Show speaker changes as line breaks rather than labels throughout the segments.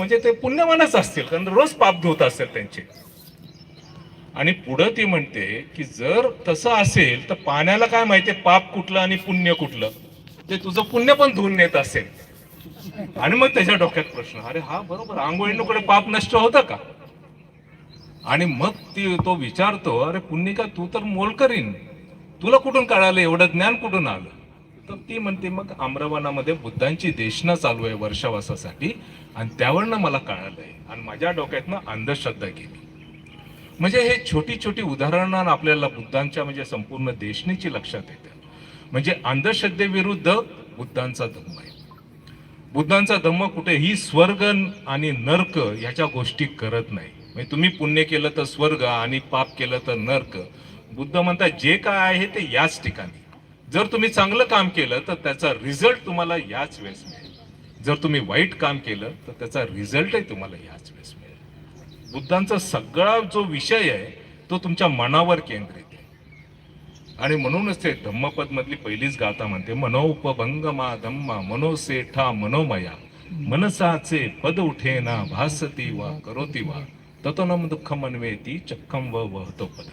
म्हणजे ते पुण्यवानच असतील. कारण रोज पाप धुत असेल त्यांचे. आणि पुढं ती म्हणते की जर तसं असेल तर पाण्याला काय माहितीये? पाप कुठलं आणि पुण्य कुठलं? ते तुझं पुण्य पण धुवून नेत असेल. आणि मग त्याच्या डोक्यात प्रश्न अरे हा बरोबर आंघोळीनुकडे पाप नष्ट होतं का? आणि मग ती तो विचारतो अरे पुण्यिका तू तर मोलकरीन तुला कुठून कळालं? एवढं ज्ञान कुठून आलं? तर ती म्हणते मग आम्रवनामध्ये बुद्धांची देशना चालू आहे वर्षावासासाठी आणि त्यावरनं मला कळालंय. आणि माझ्या डोक्यातनं अंधश्रद्धा केली म्हणजे हे छोटी छोटी उदाहरणं आपल्याला बुद्धांच्या म्हणजे संपूर्ण देशनेची लक्षात येते. म्हणजे अंधश्रद्धेविरुद्ध बुद्धांचा धम्म आहे. बुद्धांचा धम्म कुठेही स्वर्ग आणि नर्क ह्याच्या गोष्टी करत नाही. म्हणजे तुम्ही पुण्य केलं तर स्वर्ग आणि पाप केलं तर नर्क. बुद्ध म्हणतात जे काय आहे ते याच ठिकाणी. जर तुम्ही चांगलं काम केलं तर त्याचा रिझल्ट तुम्हाला याच वेळेस मिळेल. जर तुम्ही वाईट काम केलं तर त्याचा रिझल्टही तुम्हाला याच वेळेस मिळेल. बुद्धांचा सगळा जो विषय आहे तो तुमच्या मनावर केंद्रित आहे. आणि म्हणूनच ते धम्मपद मधली पहिलीच गाथा म्हणते मनोपभंगमा धम्मा मनोसेठा मनोमया मनसाचे पद उठेना भासती वा करोती वा ततोनम दुःख मनवेती चक्कम व वहतो पद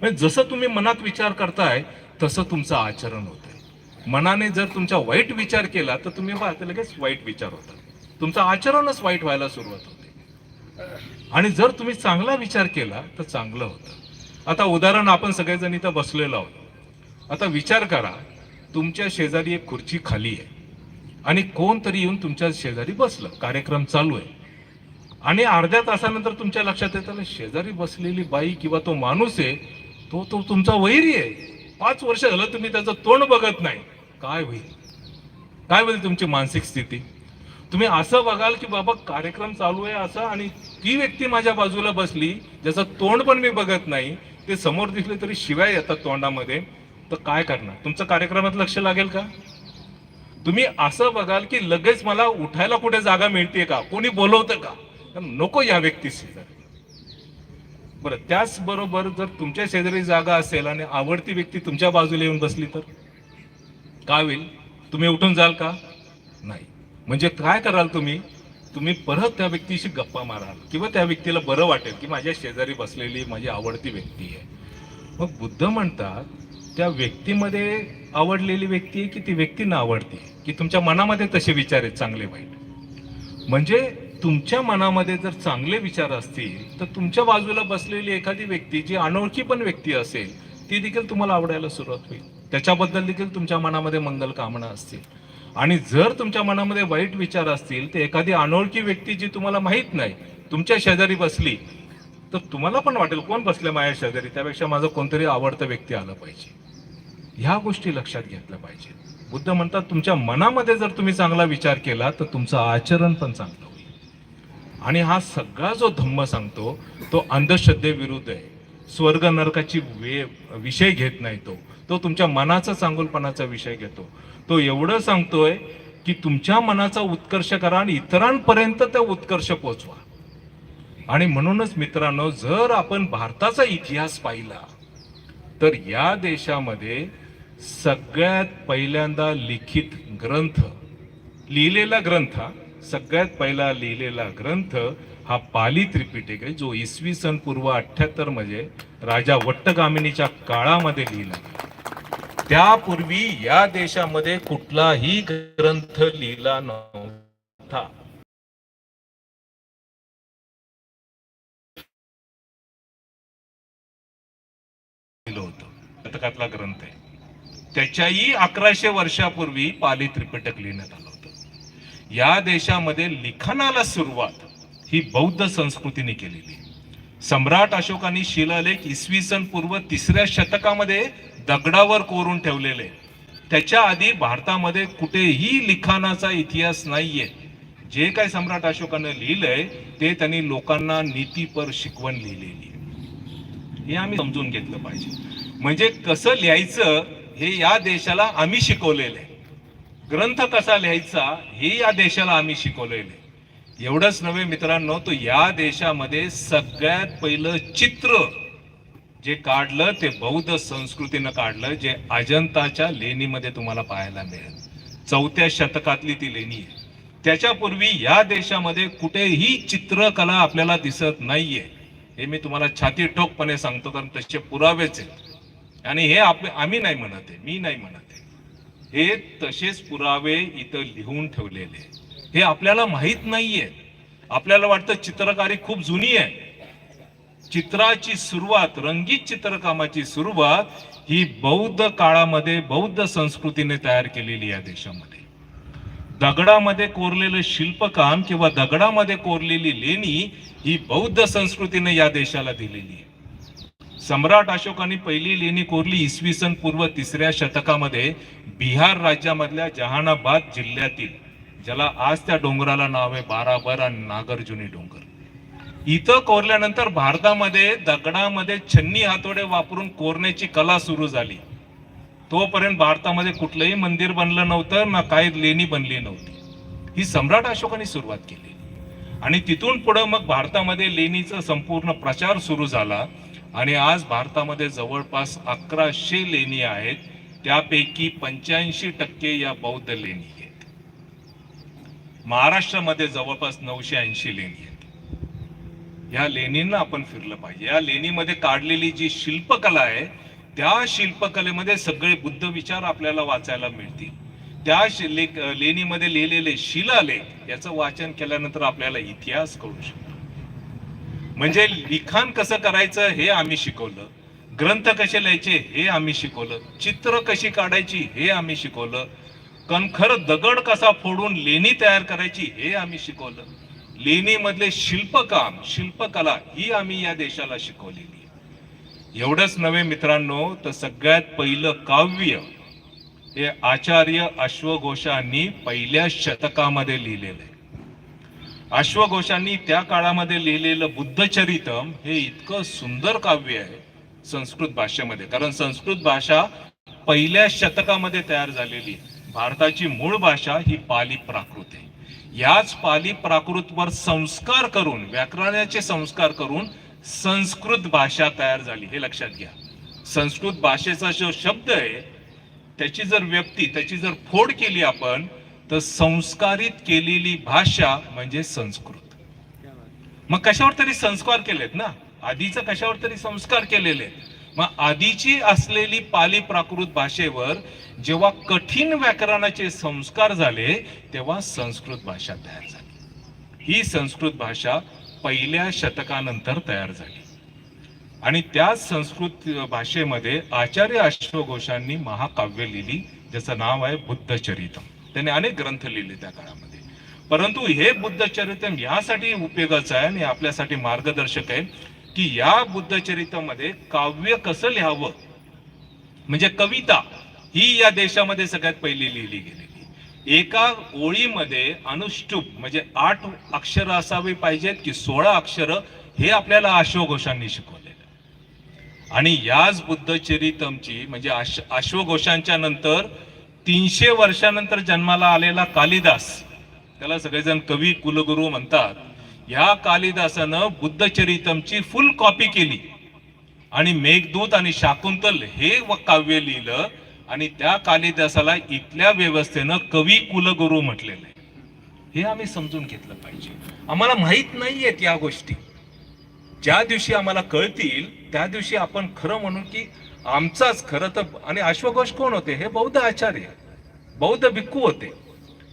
म्हणजे जसं तुम्ही मनात विचार करताय तसं तुमचं आचरण होतं मनाने जर तुमचा वाईट विचार केला तर तुम्ही पाहता लगेच वाईट विचार होतात. तुमचं आचरणच वाईट व्हायला सुरुवात होते. आणि जर तुम्ही चांगला विचार केला तर चांगलं होतं. आता उदाहरण आपण सगळेजण इथं बसलेलो आहोत. आता विचार करा तुमच्या शेजारी एक खुर्ची खाली आहे. आणि कोणतरी येऊन तुमच्या शेजारी बसलं. कार्यक्रम चालू आहे. आणि अर्ध्या तासानंतर तुमच्या लक्षात येतं शेजारी बसलेली बाई किंवा तो माणूस आहे तो तो तुमचा वैरी आहे. पाच वर्ष झालं तुम्ही त्याचं तोंड बघत नाही. काय होईल? काय होईल तुमची मानसिक स्थिती? तुम्ही असं बघाल की बाबा कार्यक्रम चालू आहे असं आणि ती व्यक्ती माझ्या बाजूला बसली ज्याचं तोंड पण मी बघत नाही ते समोर दिसले तरी शिवाय येतात तोंडामध्ये. तर काय करणार? तुमचं कार्यक्रमात लक्ष लागेल का? तुम्ही असं बघाल की लगेच मला उठायला कुठे जागा मिळते का? कोणी बोलवतं का? नको या व्यक्तीशी. बरं त्याचबरोबर जर तुमच्या शेजारी जागा असेल आणि आवडती व्यक्ती तुमच्या बाजूला येऊन बसली तर? काय होईल? तुम्ही उठून जाल का? नाही. म्हणजे काय कराल तुम्ही? तुम्ही परत त्या व्यक्तीशी गप्पा माराल किंवा त्या व्यक्तीला बरं वाटेल की माझ्या शेजारी बसलेली माझी आवडती व्यक्ती आहे. मग बुद्ध म्हणतात त्या व्यक्तीमध्ये आवडलेली व्यक्ती आहे की ती व्यक्ती ना आवडते की तुमच्या मनामध्ये तसे विचार आहेत चांगले वाईट? म्हणजे तुमच्या मनामध्ये जर चांगले विचार असतील तर तुमच्या बाजूला बसलेली एखादी व्यक्ती जी अनोळखी पण व्यक्ती असेल ती देखील तुम्हाला आवडायला सुरुवात होईल. त्याच्याबद्दल देखील तुमच्या मनामध्ये मंगल कामना असतील. आणि जर तुमच्या मनामध्ये वाईट विचार असतील तर एखादी अनोळखी व्यक्ती जी तुम्हाला माहीत नाही तुमच्या शेजारी बसली तर तुम्हाला पण वाटेल कोण बसले माझ्या शेजारी? त्यापेक्षा माझं कोणतरी आवडतं व्यक्ती आलं पाहिजे. ह्या गोष्टी लक्षात घेतल्या पाहिजे बुद्ध म्हणतात तुमच्या मनामध्ये जर तुम्ही चांगला विचार केला तर तुमचं आचरण पण चांगलं आणि हा सगळा जो धम्म सांगतो तो अंधश्रद्धेविरुद्ध आहे. स्वर्ग नरकाची वे विषय घेत नाही तो. तो तुमच्या मनाचा चांगुलपणाचा विषय घेतो. तो एवढं सांगतोय की तुमच्या मनाचा उत्कर्ष करा आणि इतरांपर्यंत त्या उत्कर्ष पोचवा. आणि म्हणूनच मित्रांनो जर आपण भारताचा इतिहास पाहिला तर या देशामध्ये सगळ्यात पहिल्यांदा लिखित ग्रंथ लिहिलेला ग्रंथ हा, सगळ्यात पहिला लिहिलेला ग्रंथ हा पाली त्रिपिटक आहे जो इसवी सन पूर्व अठ्ठ्याहत्तरमध्ये राजा वट्टगामिनीच्या काळामध्ये लिहिला. त्यापूर्वी या देशामध्ये कुठलाही ग्रंथ लिहिला नव्हता. लिहिलं होतं. शतकातला ग्रंथ आहे. त्याच्याही अकराशे वर्षापूर्वी पाली त्रिपिटक लिहिण्यात आला. या देशामध्ये लिखाणाला सुरुवात ही बौद्ध संस्कृतीने केलेली. सम्राट अशोकाने शिलालेख इसवी सन पूर्व तिसऱ्या शतकामध्ये दगडावर कोरून ठेवलेले. त्याच्या आधी भारतामध्ये कुठेही लिखाणाचा इतिहास नाहीये. जे काय सम्राट अशोकानं लिहिलंय ते त्यांनी लोकांना नीतीपर शिकवण लिहिलेली. आहे. हे आम्ही समजून घेतलं पाहिजे. म्हणजे कसं लिहायचं हे या देशाला आम्ही शिकवलेलं आहे ग्रंथ कसा लिहायचा हे या देशाला आम्ही शिकवलेले. एवढंच नव्हे मित्रांनो तो या देशामध्ये सगळ्यात पहिलं चित्र जे काढलं ते बौद्ध संस्कृतीनं काढलं जे अजंताच्या लेणीमध्ये तुम्हाला पाहायला मिळेल. चौथ्या शतकातली ती लेणी आहे. त्याच्यापूर्वी या देशामध्ये कुठेही चित्रकला आपल्याला दिसत नाहीये. हे मी तुम्हाला छाती ठोकपणे सांगतो कारण तसे पुरावेच आहेत. आणि हे आप आम्ही नाही म्हणत आहे मी नाही म्हणत हे तसेच पुरावे इथं लिहून ठेवलेले. हे आपल्याला माहीत नाहीये. आपल्याला वाटतं चित्रकारी खूप जुनी आहे. चित्राची सुरुवात रंगीत चित्रकामाची सुरुवात ही बौद्ध काळामध्ये बौद्ध संस्कृतीने तयार केलेली या देशामध्ये. दगडामध्ये कोरलेलं शिल्पकाम किंवा दगडामध्ये कोरलेली लेणी ही बौद्ध संस्कृतीने या देशाला दिलेली आहे. सम्राट अशोकाने पहिली लेणी कोरली इसवी सन पूर्व तिसऱ्या शतकामध्ये बिहार राज्यामधल्या जहानाबाद जिल्ह्यातील ज्याला आज त्या डोंगराला नाव आहे बाराबर आणि नागार्जुनी डोंगर. इथं कोरल्यानंतर भारतामध्ये दगडामध्ये छन्नी हातोडे वापरून कोरण्याची कला सुरू झाली. तोपर्यंत भारतामध्ये कुठलंही मंदिर बनलं नव्हतं ना काही लेणी बनली नव्हती. ही सम्राट अशोकाने सुरुवात केली. आणि तिथून पुढं मग भारतामध्ये लेणीचा संपूर्ण प्रचार सुरू झाला. आणि आज भारतामध्ये जवळपास अकराशे लेणी आहेत. त्यापैकी पंच्याऐंशी टक्के या बौद्ध लेणी आहेत. महाराष्ट्रामध्ये जवळपास नऊशे ऐंशी लेणी आहेत. या लेणींना आपण फिरलं पाहिजे. या लेणीमध्ये काढलेली जी शिल्पकला आहे त्या शिल्पकलेमध्ये सगळे बुद्ध विचार आपल्याला वाचायला मिळतील. त्या शि- लेख- लेणीमध्ये लिहिलेले शिलालेख याचं वाचन केल्यानंतर आपल्याला इतिहास कळू शकतो. म्हणजे लिखाण कसं करायचं हे आम्ही शिकवलं. ग्रंथ कसे लिहायचे हे आम्ही शिकवलं. चित्र कशी काढायची हे आम्ही शिकवलं. कणखर दगड कसा फोडून लेणी तयार करायची हे आम्ही शिकवलं. लेणीमधले शिल्पकाम शिल्पकला ही आम्ही या देशाला शिकवलेली. एवढंच नव्हे मित्रांनो तर सगळ्यात पहिलं काव्य हे आचार्य अश्वघोषांनी पहिल्या शतकामध्ये लिहिलेलं आहे. अश्वघोषांनी त्या काळामध्ये लिहिलेलं बुद्धचरितम हे इतकं सुंदर काव्य आहे संस्कृत भाषेमध्ये. कारण संस्कृत भाषा पहिल्या शतकामध्ये तयार झालेली भारताची मूळ भाषा ही पाली प्राकृत आहे. याच पाली प्राकृतवर संस्कार करून व्याकरणाचे संस्कार करून संस्कृत भाषा तयार झाली. हे लक्षात घ्या. संस्कृत भाषेचा जो शब्द आहे त्याची जर व्यक्ती त्याची जर फोड केली आपण तर संस्कारित केलेली भाषा म्हणजे संस्कृत. मग कशावर तरी संस्कार केलेत ना? आधीचं कशावर तरी संस्कार केलेले? आहेत. मग आधीची असलेली पाली प्राकृत भाषेवर जेव्हा कठीण व्याकरणाचे संस्कार झाले तेव्हा संस्कृत भाषा तयार झाली. ही संस्कृत भाषा पहिल्या शतकानंतर तयार झाली. आणि त्याच संस्कृत भाषेमध्ये आचार्य अश्वघोषांनी महाकाव्य लिहिली ज्याचं नाव आहे बुद्धचरितम. त्याने अनेक ग्रंथ लिहिले त्या काळामध्ये. परंतु हे बुद्ध चरित्र यासाठी उपयोगाचं आहे आणि आपल्यासाठी मार्गदर्शक आहे की या बुद्ध चरित्रामध्ये काव्य कसं लिहावं? म्हणजे कविता ही या देशामध्ये सगळ्यात पहिली लिहिली गेलेली एका ओळीमध्ये अनुष्टुप म्हणजे आठ अक्षर असावे पाहिजेत की सोळा अक्षर हे आपल्याला अश्वघोषांनी शिकवलेलं आणि याच बुद्ध चरितमची म्हणजे अश अश्वघोषांच्या नंतर तीनशे वर्षानंतर जन्माला आलेला कालिदास त्याला सगळेजण कवी कुलगुरू म्हणतात. या कालिदासानं बुद्धचरितमची फुल कॉपी केली. आणि मेघदूत आणि शाकुंतल हे व काव्य लिहिलं आणि त्या कालिदासाला इथल्या व्यवस्थेनं कवी कुलगुरू म्हटलेलं आहे. हे आम्ही समजून घेतलं पाहिजे. आम्हाला माहीत नाहीयेत या गोष्टी. ज्या दिवशी आम्हाला कळतील त्या दिवशी आपण खरं म्हणू की आमचाच खरं तर आणि अश्वघोष कोण होते? हे बौद्ध आचार्य बौद्ध भिक्खू होते.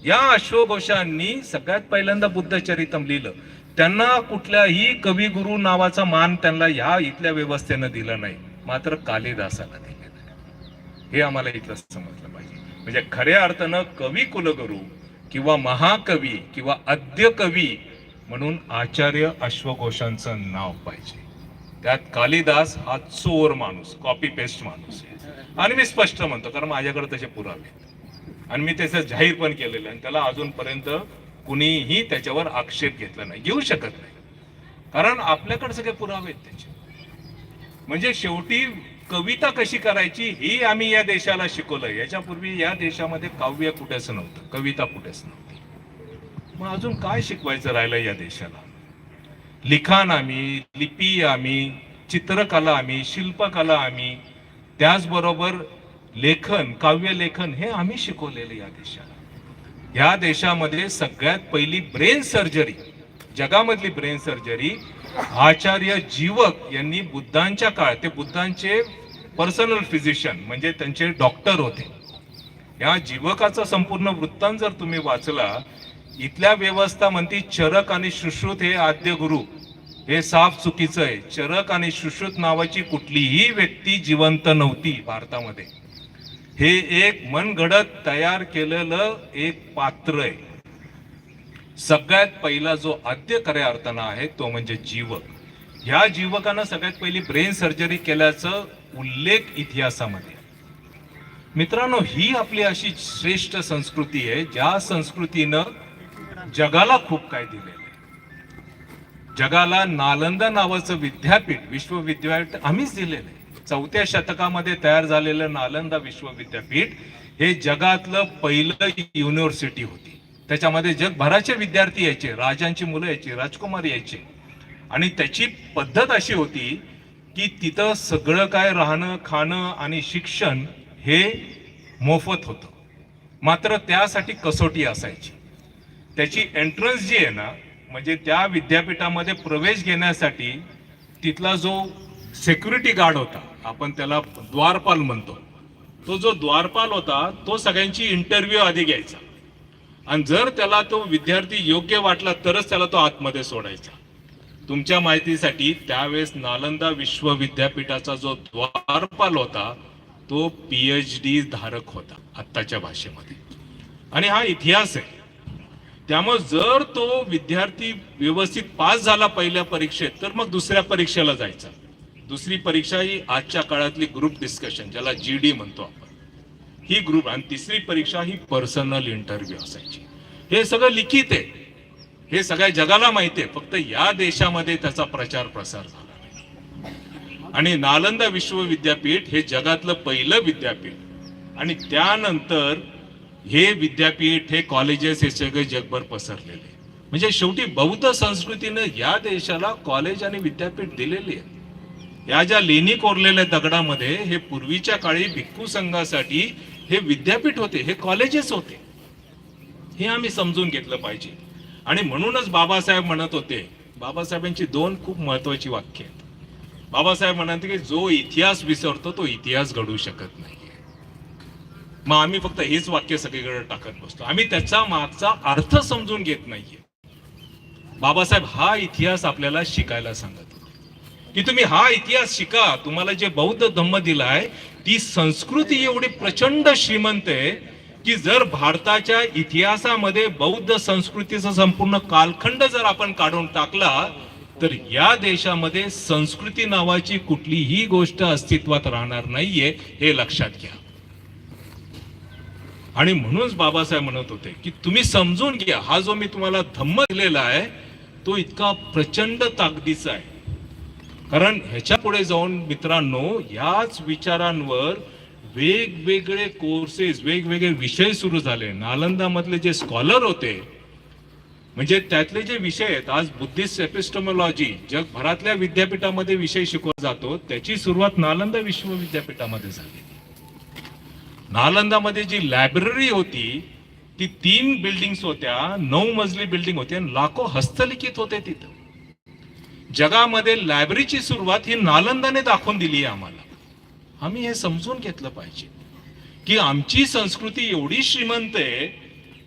या अश्वघोषांनी सगळ्यात पहिल्यांदा बुद्धचरितम लिहिलं. त्यांना कुठल्याही कविगुरु नावाचा मान त्यांना ह्या इथल्या व्यवस्थेनं दिला नाही. मात्र कालिदासाला दिलेलं आहे. हे आम्हाला इथलं समजलं पाहिजे. म्हणजे खऱ्या अर्थानं कवी कुलगुरू किंवा महाकवी किंवा अद्य कवी म्हणून आचार्य अश्वघोषांचं नाव पाहिजे. त्यात कालिदास हा चोर माणूस कॉपी पेस्ट माणूस आहे. आणि मी स्पष्ट म्हणतो कारण माझ्याकडे तसे पुरावे आणि मी त्याचं जाहीर पण केलेलं आणि त्याला अजूनपर्यंत कुणीही त्याच्यावर आक्षेप घेतला नाही. घेऊ शकत नाही. कारण आपल्याकडे सगळे पुरावे आहेत त्याचे. म्हणजे शेवटी कविता कशी करायची ही आम्ही या देशाला शिकवलं याच्यापूर्वी या देशामध्ये काव्य कुठेच नव्हतं. कविता कुठेच नव्हती. मग अजून काय शिकवायचं राहिलं या देशाला? लिखाण आम्ही लिपी आम्ही चित्रकला आम्ही शिल्पकला आम्ही त्याचबरोबर लेखन काव्य लेखन हे आम्ही शिकवलेलं या देशाला. ह्या देशामध्ये सगळ्यात पहिली ब्रेन सर्जरी जगामधली ब्रेन सर्जरी आचार्य जीवक यांनी बुद्धांच्या काळ ते बुद्धांचे पर्सनल फिजिशियन म्हणजे त्यांचे डॉक्टर होते. या जीवकाचा संपूर्ण वृत्तांत जर तुम्ही वाचला इथल्या व्यवस्था म्हणती चरक आणि सुश्रुत हे आद्य गुरु. हे साफ चुकीचं आहे. चरक आणि सुश्रुत नावाची कुठलीही व्यक्ती जिवंत नव्हती भारतामध्ये. हे एक मनगडत तयार केलेलं एक पात्र आहे. सगळ्यात पहिला जो आद्य खऱ्या अर्थानं आहे तो म्हणजे जीवक. ह्या जीवकानं सगळ्यात पहिली ब्रेन सर्जरी केल्याचं उल्लेख इतिहासामध्ये. मित्रांनो ही आपली अशी श्रेष्ठ संस्कृती आहे ज्या संस्कृतीनं जगाला खूप काय दिलेलं आहे. जगाला नालंदा नावाचं विद्यापीठ विश्वविद्यापीठ आम्हीच दिलेलं आहे. चौथ्या शतकामध्ये तयार झालेलं नालंदा विश्वविद्यापीठ हे जगातलं पहिलं युनिव्हर्सिटी होती. त्याच्यामध्ये जगभराचे विद्यार्थी यायचे राजांची मुलं यायची राजकुमार यायचे. आणि त्याची पद्धत अशी होती की तिथं सगळं काय राहणं खाणं आणि शिक्षण हे मोफत होतं. मात्र त्यासाठी कसोटी असायची. त्याची एंट्रन्स जी आहे ना म्हणजे त्या विद्यापीठामध्ये प्रवेश घेण्यासाठी तिथला जो सेक्युरिटी गार्ड होता आपण त्याला द्वारपाल म्हणतो तो जो द्वारपाल होता तो सगळ्यांची इंटरव्ह्यू आधी घ्यायचा. आणि जर त्याला तो विद्यार्थी योग्य वाटला तरच त्याला तो आतमध्ये सोडायचा. तुमच्या माहितीसाठी त्यावेळेस नालंदा विश्वविद्यापीठाचा जो द्वारपाल होता तो पी एच डी धारक होता आत्ताच्या भाषेमध्ये. आणि हा इतिहास आहे. त्यामुळे जर तो विद्यार्थी व्यवस्थित पास झाला पहिल्या परीक्षेत तर मग दुसऱ्या परीक्षेला जायचा. दुसरी परीक्षा ही आजच्या काळातली ग्रुप डिस्कशन ज्याला जी डी म्हणतो आपण. ही ग्रुप आणि तिसरी परीक्षा ही पर्सनल इंटरव्ह्यू असायची. हे सगळं लिखित आहे. हे सगळ्या जगाला माहिती आहे. फक्त या देशामध्ये त्याचा प्रचार प्रसार झाला नाही. आणि नालंदा विश्वविद्यापीठ हे जगातलं पहिलं विद्यापीठ. आणि त्यानंतर हे विद्यापीठ हे कॉलेजेस हे सगळे जगभर पसरलेले म्हणजे शेवटी बौद्ध संस्कृतीनं या देशाला कॉलेज आणि विद्यापीठ दिलेली आहे या ज्या लेणी कोरलेल्या दगडामध्ये हे पूर्वीच्या काळी भिक्खू संघासाठी हे विद्यापीठ होते हे कॉलेजेस होते. हे आम्ही समजून घेतलं पाहिजे. आणि म्हणूनच बाबासाहेब म्हणत होते बाबासाहेबांची दोन खूप महत्वाची वाक्य आहेत. बाबासाहेब म्हणत की जो इतिहास विसरतो तो इतिहास घडू शकत नाही. मग आम्ही फक्त हेच वाक्य सगळीकडे टाकत बसतो आम्ही त्याचा मागचा अर्थ समजून घेत नाहीये. बाबासाहेब हा इतिहास आपल्याला शिकायला सांगत होते. की तुम्ही हा इतिहास शिका तुम्हाला जे बौद्ध धम्म दिलाय ती संस्कृती एवढी प्रचंड श्रीमंत आहे की जर भारताच्या इतिहासामध्ये बौद्ध संस्कृतीचा संपूर्ण कालखंड जर आपण काढून टाकला तर या देशामध्ये संस्कृती नावाची कुठलीही गोष्ट अस्तित्वात राहणार नाहीये हे लक्षात घ्या. आणि म्हणूनच बाबासाहेब म्हणत होते की तुम्ही समजून घ्या हा जो मी तुम्हाला धम्म दिलेला आहे तो इतका प्रचंड ताकदीचा आहे. कारण ह्याच्या पुढे जाऊन मित्रांनो याच विचारांवर वेगवेगळे कोर्सेस वेगवेगळे विषय सुरू झाले. नालंदा मधले जे स्कॉलर होते म्हणजे त्यातले जे विषय आहेत आज बुद्धिस्ट एपिस्टमॉलॉजी जगभरातल्या विद्यापीठामध्ये विषय शिकवला जातो त्याची सुरुवात नालंदा विश्वविद्यापीठामध्ये झाली. नालंदामध्ये जी लायब्ररी होती ती तीन बिल्डिंग्स होत्या नऊ मजली बिल्डिंग होती आणि लाखो हस्तलिखित होते तिथं. जगामध्ये लायब्ररीची सुरुवात ही नालंदाने दाखवून दिली आहे आम्हाला. आम्ही हे समजून घेतलं पाहिजे. की आमची संस्कृती एवढी श्रीमंत आहे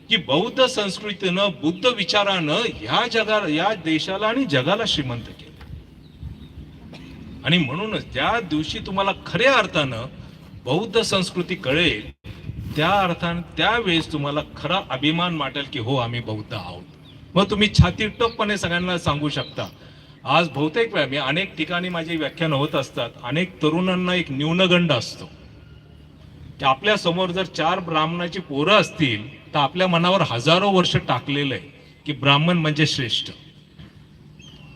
की बौद्ध संस्कृतीनं बुद्ध विचारानं ह्या जगा या देशाला आणि जगाला श्रीमंत केलं. आणि म्हणूनच त्या दिवशी तुम्हाला खऱ्या अर्थानं बौद्ध संस्कृती कळेल त्या अर्थाने त्यावेळेस तुम्हाला खरा अभिमान वाटेल की हो आम्ही बौद्ध आहोत. मग तुम्ही छातीटोपपणे सगळ्यांना सांगू शकता. आज बहुतेक वेळा मी अनेक ठिकाणी माझी व्याख्यान होत असतात अनेक तरुणांना एक न्यूनगंड असतो. की आपल्यासमोर जर चार ब्राह्मणाची पोरं असतील तर आपल्या मनावर हजारो वर्ष टाकलेलं आहे की ब्राह्मण म्हणजे श्रेष्ठ.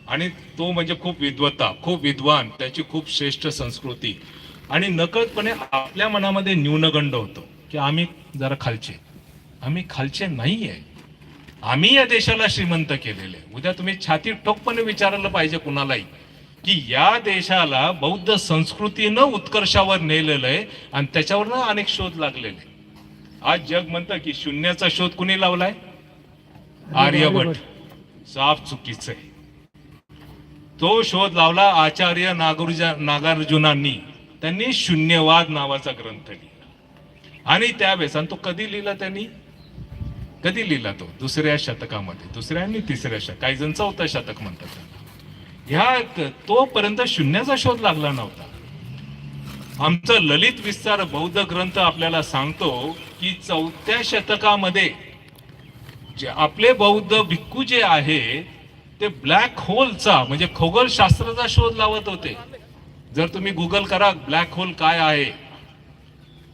आणि तो म्हणजे खूप विद्वत्ता खूप विद्वान त्याची खूप श्रेष्ठ संस्कृती. आणि नकळतपणे आपल्या मनामध्ये न्यूनगंड होतो की आम्ही जरा खालचे. आम्ही खालचे नाही आहे आम्ही या देशाला श्रीमंत केलेले. उद्या तुम्ही छाती ठोकपणे विचारलं पाहिजे कुणालाही की या देशाला बौद्ध संस्कृतीनं उत्कर्षावर नेलेलं आहे आणि त्याच्यावरनं अनेक शोध लागलेले. आज जग म्हणतं की शून्याचा शोध कुणी लावलाय? आर्यभट साफ चुकीचं आहे. तो शोध लावला आचार्य नागार्जुना नागार्जुनांनी. त्यांनी शून्यवाद नावाचा ग्रंथ लिहिला. आणि त्यावेळेस आणि तो कधी लिहिला त्यांनी? कधी लिहिला तो? दुसऱ्या शतकामध्ये. दुसऱ्या आणि तिसऱ्या शतक. काही जण चौथा शतक म्हणतात ह्या तोपर्यंत शून्याचा शोध लागला नव्हता. आमचा ललित विस्तार बौद्ध ग्रंथ आपल्याला सांगतो की चौथ्या शतकामध्ये जे आपले बौद्ध भिक्खू जे आहे ते ब्लॅक होलचा म्हणजे खगोलशास्त्राचा शोध लावत होते. जर तुम्ही गुगल करा ब्लॅक होल काय आहे?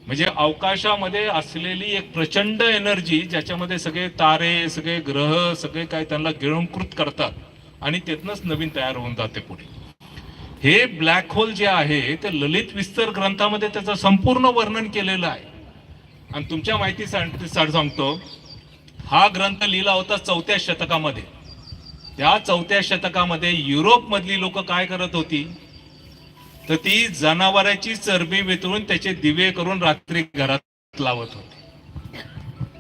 म्हणजे अवकाशामध्ये असलेली एक प्रचंड एनर्जी ज्याच्यामध्ये सगळे तारे सगळे ग्रह सगळे काय त्यांना गिळंकृत करतात आणि त्यातनंच नवीन तयार होऊन जाते पुढे. हे ब्लॅक होल जे आहे ते ललित विस्तर ग्रंथामध्ये त्याचं संपूर्ण वर्णन केलेलं आहे. आणि तुमच्या माहिती सांगतो हा ग्रंथ लिहिला होता चौथ्या शतकामध्ये. त्या चौथ्या शतकामध्ये युरोपमधली लोक काय करत होती? तर ती जनावराची चरबी वितळून त्याचे दिवे करून रात्री घरात लावत होते.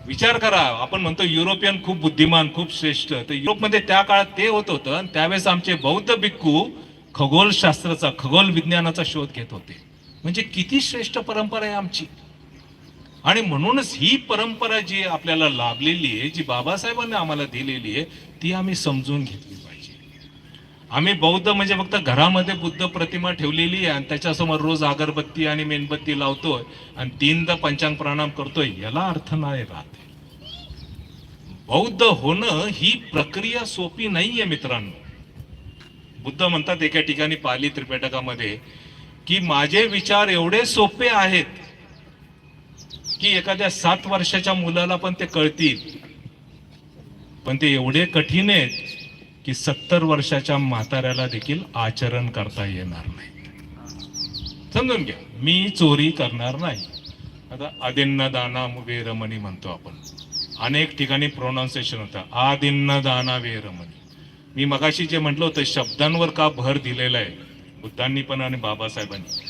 विचार करा आपण म्हणतो युरोपियन खूप बुद्धिमान खूप श्रेष्ठ. तर युरोपमध्ये त्या काळात ते होत होतं आणि त्यावेळेस आमचे बौद्ध भिक्खू खगोलशास्त्राचा खगोल विज्ञानाचा शोध घेत होते. म्हणजे किती श्रेष्ठ परंपरा आहे आमची. आणि म्हणूनच ही परंपरा जी आपल्याला लाभलेली आहे जी बाबासाहेबांनी आम्हाला दिलेली आहे ती आम्ही समजून घेतली पाहिजे. आम्ही बौद्ध म्हणजे फक्त घरामध्ये बुद्ध प्रतिमा ठेवलेली आहे आणि त्याच्यासमोर रोज अगरबत्ती आणि मेणबत्ती लावतोय आणि तीनदा पंचांग प्रणाम करतोय याला अर्थ नाही राहत. बौद्ध होणं ही प्रक्रिया सोपी नाहीये मित्रांनो. बुद्ध म्हणतात एका ठिकाणी पाली त्रिपेटकामध्ये की माझे विचार एवढे सोपे आहेत की एखाद्या सात वर्षाच्या मुलाला पण ते कळतील. पण ते एवढे कठीण आहेत की सत्तर वर्षाच्या म्हाताऱ्याला देखील आचरण करता येणार नाही. समजून घ्या मी चोरी करणार नाही. आता आदिन्न दाना वेरमणी म्हणतो आपण. अनेक ठिकाणी प्रोनाऊन्सिएशन होतं. आदिन्न दाना वेरमणी मी मगाशी जे म्हटलं होतं शब्दांवर का भर दिलेला आहे? बुद्धांनी पण आणि बाबासाहेबांनी.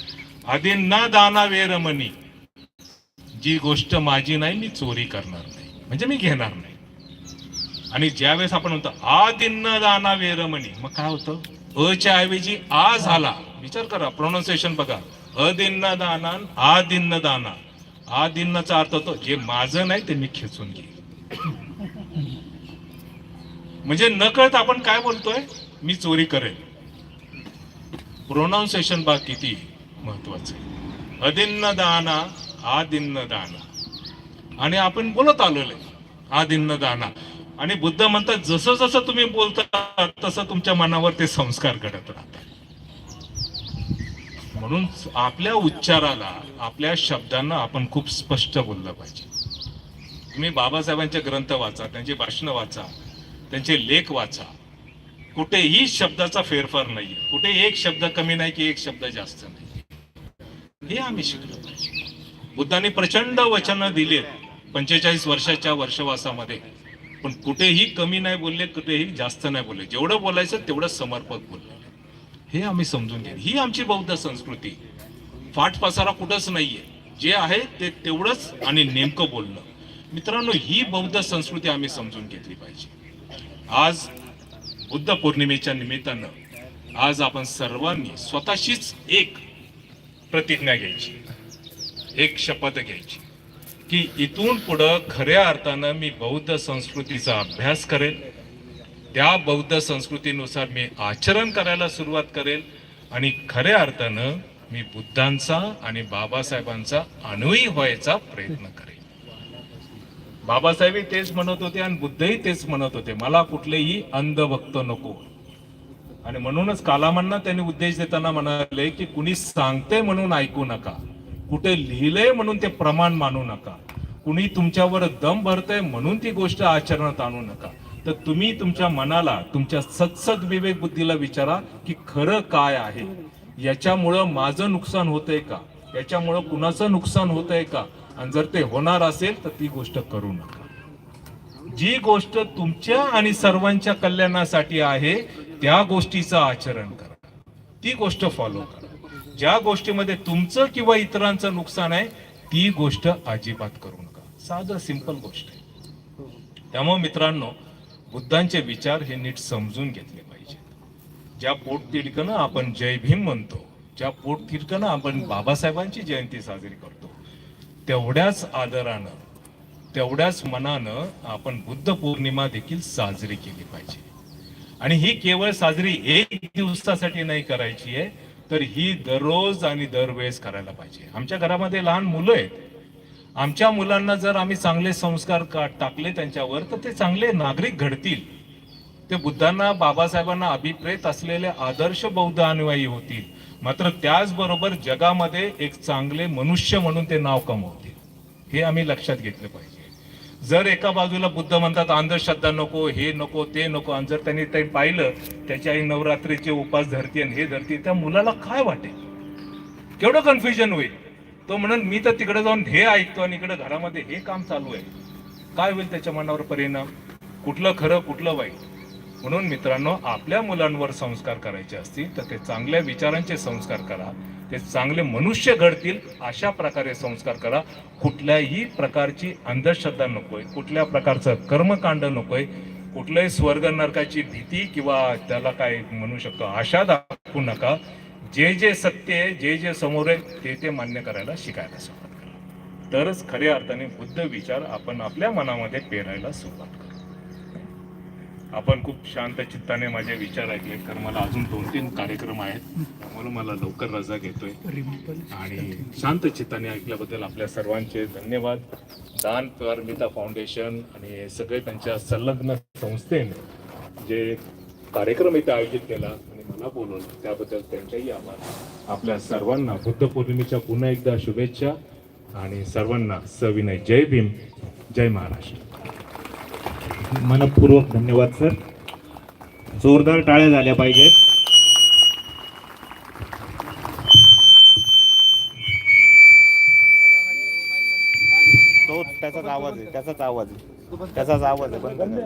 आदिन्न दाना वेरमणी जी गोष्ट माझी नाही मी चोरी करणार नाही. म्हणजे मी घेणार नाही. आणि ज्यावेळेस आपण म्हणतो आदिन्न दाना वेरमणी मग काय होतं? अच्या ऐवजी आ झाला. विचार करा प्रोनाऊन्सिएशन बघा. अदिन्न दाना आदिन्न दाना. आदिन्नचा अर्थ होतो जे माझं नाही ते मी खेचून घे म्हणजे नकळत आपण काय बोलतोय? मी चोरी करेल प्रोनाऊन्सिएशन बा किती महत्वाचं आहे. अदिन्न दाना आदिन्न दाना. आणि आपण बोलत आलेलो आहे आदिन्न दाना. आणि बुद्ध म्हणतात जसं जसं तुम्ही बोलता तसं तुमच्या मनावर ते संस्कार घडत राहतात. म्हणून आपल्या उच्चाराला आपल्या शब्दांना आपण खूप स्पष्ट बोललं पाहिजे. तुम्ही बाबासाहेबांचे ग्रंथ वाचा त्यांची भाषणं वाचा त्यांचे लेख वाचा. कुठेही शब्दाचा फेरफार नाहीये. कुठे एक शब्द कमी नाही की एक शब्द जास्त नाही. हे आम्ही शिकलो पाहिजे. बुद्धांनी प्रचंड वचनं दिलेत पंचेचाळीस वर्षाच्या वर्षवासामध्ये. पण कुठेही कमी नाही बोलले कुठेही जास्त नाही बोलले. जेवढं बोलायचं तेवढं समर्पक बोलले. हे आम्ही समजून घ्या ही आमची बौद्ध संस्कृती. फाट पसारा कुठंच नाहीये. जे आहे ते तेवढंच आणि नेमकं बोलणं. मित्रांनो ही बौद्ध संस्कृती आम्ही समजून घेतली पाहिजे. आज बुद्ध पौर्णिमेच्या निमित्तानं आज आपण सर्वांनी स्वतःशीच एक प्रतिज्ञा घ्यायची. एक शपथ घ्यायची. की इथून पुढं खऱ्या अर्थानं मी बौद्ध संस्कृतीचा अभ्यास करेल. त्या बौद्ध संस्कृतीनुसार मी आचरण करायला सुरुवात करेल आणि खऱ्या अर्थानं मी बुद्धांचा आणि बाबासाहेबांचा अनुयी व्हायचा प्रयत्न करेल. बाबासाहेबही तेच म्हणत होते आणि बुद्धही तेच म्हणत होते मला कुठलेही अंधभक्त नको. आणि म्हणूनच कालामांना त्यांनी उद्देश देताना म्हणाले की कुणी सांगते म्हणून ऐकू नका. कुठे लिहिलंय म्हणून ते प्रमाण मानू नका. कुणी तुमच्यावर दम भरतय म्हणून ती गोष्ट आचरणात आणू नका. तर तुम्ही तुमच्या मनाला तुमच्या सत्सद विवेक बुद्धीला विचारा की खरं काय आहे. याच्यामुळं माझं नुकसान होतंय का? याच्यामुळं कुणाचं नुकसान होतंय का? आणि जर ते होणार असेल तर ती गोष्ट करू नका. जी गोष्ट तुमच्या आणि सर्वांच्या कल्याणासाठी आहे त्या गोष्टीचं आचरण करा. ती गोष्ट फॉलो करा. ज्या गोष्टीमध्ये तुमचं किंवा इतरांचं नुकसान आहे ती गोष्ट अजिबात करू नका. साधं सिंपल गोष्ट आहे. त्यामुळे मित्रांनो बुद्धांचे विचार हे नीट समजून घेतले पाहिजे ज्या पोटतिडकनं आपण जय भीम म्हणतो ज्या पोटतिडकनं आपण बाबासाहेबांची जयंती साजरी करतो तेवढ्याच आदरानं तेवढ्याच मनानं आपण बुद्ध पौर्णिमा देखील साजरी केली पाहिजे. आणि ही केवळ साजरी एक दिवसासाठी नाही करायची आहे तर ही दररोज आणि दरवेळेस करायला पाहिजे. आमच्या घरामध्ये लहान मुलं आहेत. आमच्या मुलांना जर आम्ही चांगले संस्कार का- टाकले त्यांच्यावर तर ते चांगले नागरिक घडतील. ते बुद्धांना बाबासाहेबांना अभिप्रेत असलेले आदर्श बौद्ध अनुयायी होतील. मात्र त्याचबरोबर जगामध्ये एक चांगले मनुष्य म्हणून ते नाव कमवतील. हे आम्ही लक्षात घेतलं पाहिजे. जर एका बाजूला बुद्ध म्हणतात अंधश्रद्धा नको हे नको ते नको आणि जर त्यांनी ते पाहिलं त्याची आई नवरात्रीचे उपास धरती आणि हे धरती त्या मुलाला काय वाटेल? केवढं कन्फ्युजन होईल? तो म्हणून मी तर तिकडे जाऊन हे ऐकतो आणि इकडे घरामध्ये हे काम चालू आहे. काय होईल त्याच्या मनावर परिणाम? कुठलं खरं कुठलं वाईट? म्हणून मित्रांनो आपल्या मुलांवर संस्कार करायचे असतील तर ते चांगल्या विचारांचे संस्कार करा. ते चांगले मनुष्य घडतील अशा प्रकारे संस्कार करा. कुठल्याही प्रकारची अंधश्रद्धा नकोय कुठल्या प्रकारचं कर्मकांड नकोय कुठल्याही स्वर्ग नरकाची भीती किंवा त्याला काय म्हणू शकतो आशा दाखवू नका. जे जे सत्य आहे जे जे समोर आहे ते ते मान्य करायला शिकायला सुरुवात करा. तरच खऱ्या अर्थाने बुद्ध विचार आपण आपल्या मनामध्ये पेरायला सुरुवात करू. आपण खूप शांत चित्ताने माझे विचार ऐकले कारण मला अजून दोन तीन कार्यक्रम आहेत. त्यामुळे मला लवकर रजा घेतोय. आणि शांत चित्ताने ऐकल्याबद्दल आपल्या सर्वांचे धन्यवाद. दान परमिता फाउंडेशन आणि सगळे त्यांच्या संलग्न संस्थेने जे कार्यक्रम इथे आयोजित केला आणि मला बोलवलं त्याबद्दल त्यांच्याही आभार. आपल्या सर्वांना बुद्ध पौर्णिमेच्या पुन्हा एकदा शुभेच्छा आणि सर्वांना सविनय. जय भीम. जय महाराष्ट्र.
मनपूर्वक धन्यवाद सर. जोरदार टाळ्या झाल्या पाहिजेत. तो त्याचाच आवाज आहे त्याचाच आवाज आहे. त्याचाच आवाज आहे बंद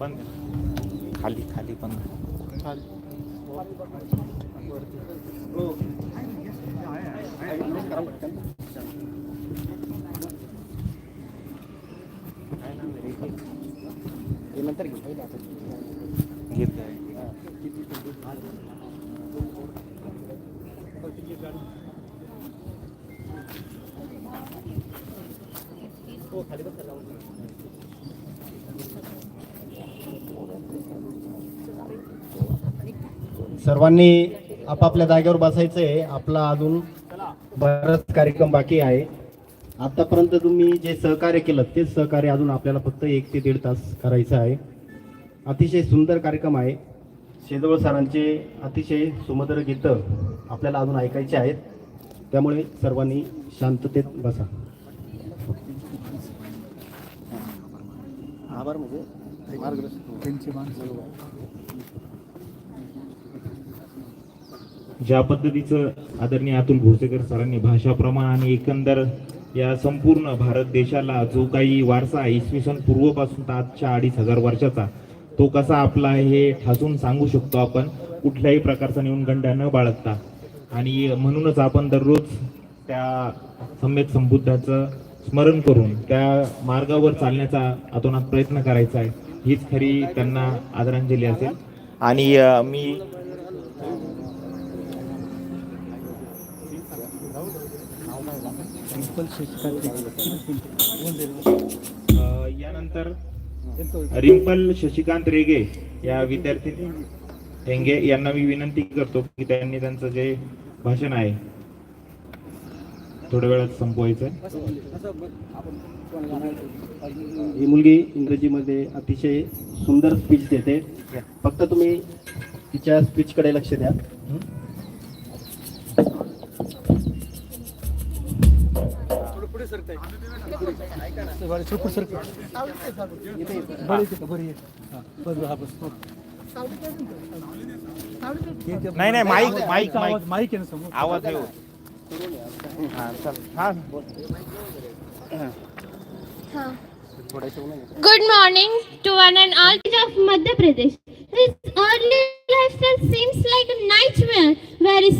बंद खाली खाली खाली नंतर
सर्वांनी आपापल्या जागेवर बसायचं आहे आपला अजून बराच कार्यक्रम बाकी आहे. आतापर्यंत तुम्ही जे सहकार्य केलं तेच सहकार्य अजून आपल्याला फक्त एक ते दीड तास करायचं आहे. अतिशय सुंदर कार्यक्रम आहे. शेजवळ सरांचे अतिशय सुमधुर गीतं आपल्याला अजून ऐकायचे आहेत. त्यामुळे सर्वांनी शांततेत बसा. आभार म्हणजे.
ज्या पद्धतीचं आदरणीय अतुल भोसेकर सरांनी भाषा प्रमाण आणि एकंदर या संपूर्ण भारत देशाला जो काही वारसा इसवी सन पूर्वपासून आजच्या अडीच हजार वर्षाचा तो कसा आपला आहे हे ठासून सांगू शकतो आपण? कुठल्याही प्रकारचा न्यूनगंड न बाळगता. आणि म्हणूनच आपण दररोज त्या सम्यक संबुद्धाचं स्मरण करून त्या मार्गावर चालण्याचा अतोनात प्रयत्न करायचा आहे. हीच खरी त्यांना आदरांजली असेल. आणि मी यानंतर रिंपल शशिकांत रेगे या विद्यार्थी हेंगे यांना मी विनंती करतो की त्यांनी त्यांचं जे भाषण आहे थोड्या वेळात संपवायचं
ही मुलगी इंग्रजीमध्ये अतिशय सुंदर स्पीच देते. फक्त तुम्ही तिच्या स्पीचकडे लक्ष द्या.
नाही नाही माईक माईक माईक
माईक आहे ना समोर
आवाज येऊ हा चल हा
Good morning to one and all of Madhya Pradesh. His early lifestyle seems like a nightmare where he